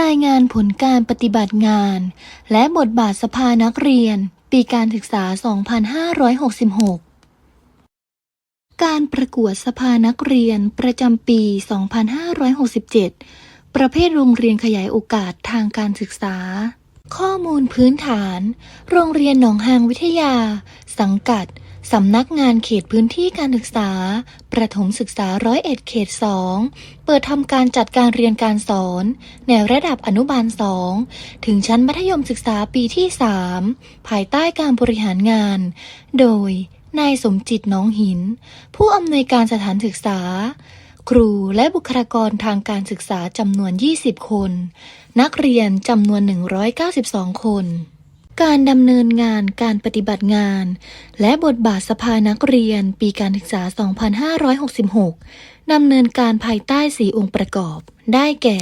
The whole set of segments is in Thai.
รายงานผลการปฏิบัติงาน และบทบาทสภานักเรียน ปีการศึกษา 2566 การประกวดสภานักเรียนประจำปี 2567 ประเภทโรงเรียนขยายโอกาสทางการศึกษา ข้อมูลพื้นฐาน โรงเรียนหนองหางวิทยา สังกัด สำนักงานเขตพื้นที่การศึกษา ประถมศึกษาร้อยเอ็ดเขต2เปิดทำการจัดการเรียนการสอน ในระดับอนุบาล2ถึงชั้นมัธยมศึกษาปีที่3ภายใต้การบริหารงาน โดย นายสมจิตน้องหิน ผู้อำนวยการสถานศึกษา ครูและบุคลากรทางการศึกษาจำนวน 20 คน นักเรียนจำนวน 192 คน การดำเนินงานการปฏิบัติงาน และบทบาทสภานักเรียนปีการศึกษา 2566 ดำเนินการภายใต้ 4 องค์ประกอบ ได้แก่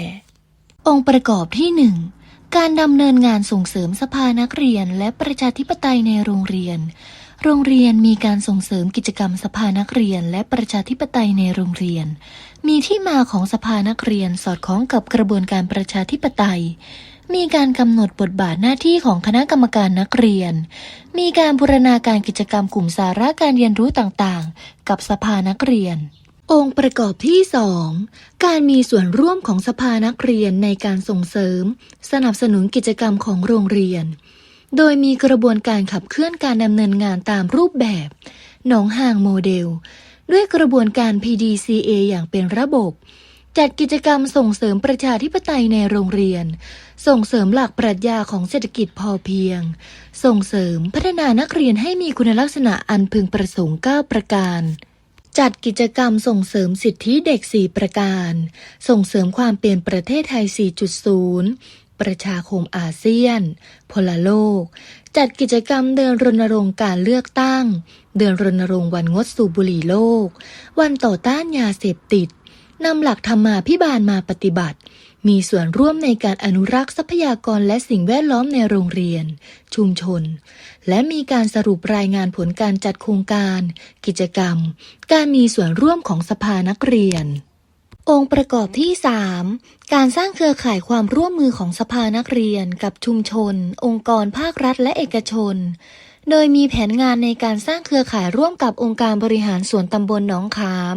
องค์ประกอบที่ 1 การดำเนินงานส่งเสริมสภานักเรียน และประชาธิปไตยในโรงเรียน โรงเรียนมีการส่งเสริมกิจกรรมสภานักเรียน และประชาธิปไตยในโรงเรียน มีที่มาของสภานักเรียนสอดคล้องกับกระบวนการประชาธิปไตย มีการกำหนดบทบาทหน้าที่ของคณะกรรมการนักเรียน มีการบูรณาการกิจกรรมกลุ่มสาระการเรียนรู้ต่างๆ กับสภานักเรียน องค์ประกอบที่ 2 การมีส่วนร่วมของสภานักเรียนในการส่งเสริม สนับสนุนกิจกรรมของโรงเรียน โดยมีกระบวนการขับเคลื่อนการดำเนินงานตามรูปแบบหนองห่างโมเดล ด้วยกระบวนการ PDCA อย่างเป็นระบบ จัดกิจกรรมส่งเสริมประชาธิปไตยในโรงเรียน ส่งเสริมหลักปรัชญาของเศรษฐกิจพอเพียง ส่งเสริมพัฒนานักเรียนให้มีคุณลักษณะอันพึงประสงค์ 9 ประการ จัดกิจกรรมส่งเสริมสิทธิเด็ก 4 ประการ ส่งเสริมความเป็นประเทศไทย 4.0ประชาคมอาเซียน พลโลก จัดกิจกรรมเดินรณรงค์การเลือกตั้ง เดินรณรงค์วันงดสูบบุหรี่โลก วันต่อต้านยาเสพติด นำหลักธรรมาพิบาลมาปฏิบัติ มีส่วนร่วมในการอนุรักษ์ทรัพยากรและสิ่งแวดล้อมในโรงเรียน ชุมชน และมีการสรุปรายงานผลการจัดโครงการ กิจกรรม การมีส่วนร่วมของสภานักเรียน องค์ประกอบที่ 3 การสร้างเครือข่ายความร่วมมือของสภานักเรียนกับชุมชน องค์กรภาครัฐและเอกชน โดยมีแผนงานในการสร้างเครือข่ายร่วมกับองค์การบริหารส่วนตำบลหนองขาม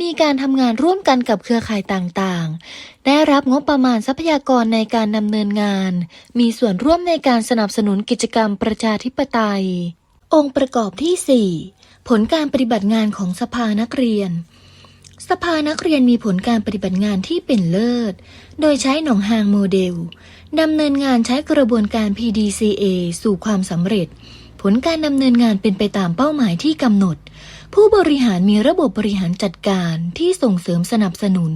มีการทำงานร่วมกันกับเครือข่ายต่างๆ ได้รับงบประมาณทรัพยากรในการดำเนินงาน มีส่วนร่วมในการสนับสนุนกิจกรรมประชาธิปไตย องค์ประกอบที่ 4 ผลการปฏิบัติงานของสภานักเรียน สภานักเรียนมีผลการปฏิบัติงานที่เป็นเลิศ โดยใช้หนองหางโมเดล ดำเนินงานใช้กระบวนการ PDCA สู่ความสำเร็จ ผลการดำเนินงานเป็นไปตามเป้าหมายที่กำหนด ผู้บริหารมีระบบบริหารจัดการที่ส่งเสริมสนับสนุน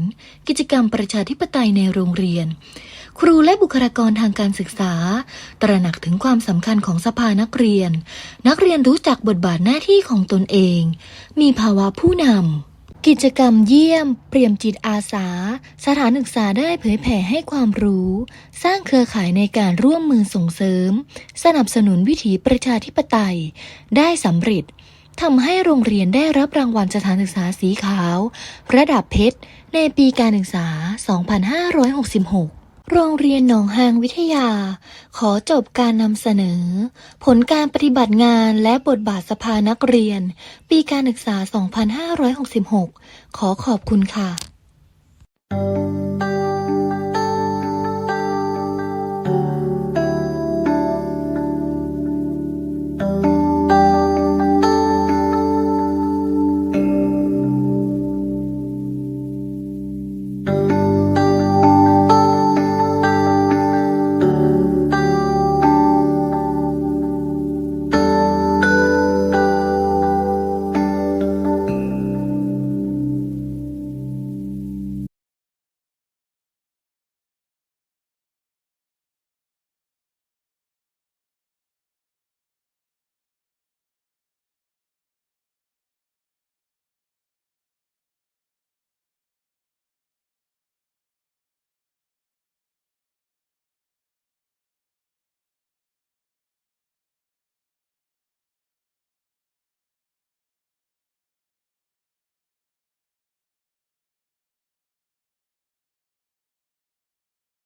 กิจกรรมประชาธิปไตยในโรงเรียน ครูและบุคลากรทางการศึกษา ตระหนักถึงความสำคัญของสภานักเรียน นักเรียนรู้จักบทบาทหน้าที่ของตนเอง มีภาวะผู้นำ กิจกรรมเยี่ยม เปรียมจิตอาสา สถานศึกษาได้เผยแผ่ให้ความรู้ สร้างเครือข่ายในการร่วมมือส่งเสริม สนับสนุนวิถีประชาธิปไตย ได้สำเร็จทำให้โรงเรียนได้รับรางวัลสถานศึกษาสีขาว ระดับเพชร ในปีการศึกษา 2566 โรงเรียนหนองหางวิทยา ขอจบการนำเสนอ ผลการปฏิบัติงานและบทบาทสภานักเรียน ปีการศึกษา 2566 ขอขอบคุณค่ะ